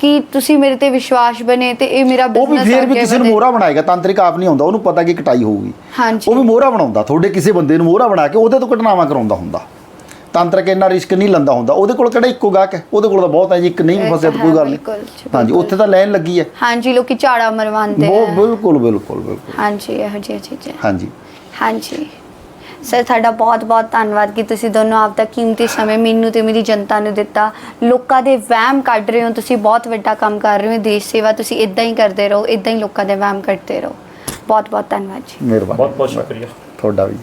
ਕਿ ਤੁਸੀਂ ਮੇਰੇ ਤੇ ਵਿਸ਼ਵਾਸ ਬਣੇ ਤੇ ਇਹ ਮੇਰਾ ਉਹ ਵੀ ਬਿਜ਼ਨਸ ਫੇਰ ਵੀ ਕਿਸੇ ਨੂੰ ਮੋਹਰਾ ਬਣਾਏਗਾ ਤਾਂਤਰਿਕ ਆਪ ਨਹੀਂ ਆਉਂਦਾ ਉਹਨੂੰ ਪਤਾ ਕਿ ਕਟਾਈ ਹੋਊਗੀ। ਹਾਂਜੀ। ਉਹ ਵੀ ਮੋਹਰਾ ਬਣਾਉਂਦਾ ਤੁਹਾਡੇ ਕਿਸੇ ਬੰਦੇ ਨੂੰ ਮੋਹਰਾ ਬਣਾ ਕੇ ਉਹਦੇ ਤੋਂ ਘਟਨਾਵਾਂ ਕਰਾਉਂਦਾ ਹੁੰਦਾ। ਤਾਂਤਰਿਕ ਇੰਨਾ ਰਿਸਕ ਨਹੀਂ ਲੈਂਦਾ ਹੁੰਦਾ। ਉਹਦੇ ਕੋਲ ਕਿਹੜਾ ਇੱਕੋ ਗਾਹਕ ਹੈ? ਉਹਦੇ ਕੋਲ ਤਾਂ ਬਹੁਤ ਹੈ ਜੀ ਇੱਕ ਨਹੀਂ ਫਸਿਆ ਤਾਂ ਕੋਈ ਗੱਲ ਨਹੀਂ। ਹਾਂਜੀ। ਉੱਥੇ ਤਾਂ ਲਾਈਨ ਲੱਗੀ ਹੈ। ਹਾਂਜੀ ਲੋਕੀ ਝਾੜਾ ਮਰਵਾਉਂਦੇ ਬਹੁਤ ਆ। ਬਿਲਕੁਲ ਬਿਲਕੁਲ ਬਿਲਕੁਲ। ਹਾਂਜੀ ਇਹੋ ਜਿਹੀਆਂ ਚੀਜ਼ਾਂ। ਹਾਂਜੀ। ਹਾਂਜੀ। ਸਰ ਤੁਹਾਡਾ ਬਹੁਤ ਬਹੁਤ ਧੰਨਵਾਦ ਕਿ ਤੁਸੀਂ ਦੋਨੋਂ ਆਪਦਾ ਕੀਮਤੀ ਸਮੇਂ ਮੈਨੂੰ ਤੇ ਮੇਰੀ ਜਨਤਾ ਨੂੰ ਦਿੱਤਾ। ਲੋਕਾਂ ਦੇ ਵਹਿਮ ਕੱਢ ਰਹੇ ਹੋ ਤੁਸੀਂ ਬਹੁਤ ਵੱਡਾ ਕੰਮ ਕਰ ਰਹੇ ਹੋ। ਦੇਸ਼ ਸੇਵਾ ਤੁਸੀਂ ਇਦਾਂ ਹੀ ਕਰਦੇ ਰਹੋ ਇਦਾਂ ਹੀ ਲੋਕਾਂ ਦੇ ਵਹਿਮ ਕੱਢਦੇ ਰਹੋ। ਬਹੁਤ ਬਹੁਤ ਧੰਨਵਾਦ ਜੀ। ਮਿਹਰਬਾਨੀ। ਬਹੁਤ ਬਹੁਤ ਸ਼ੁਕਰੀਆ। ਤੁਹਾਡਾ ਵੀ।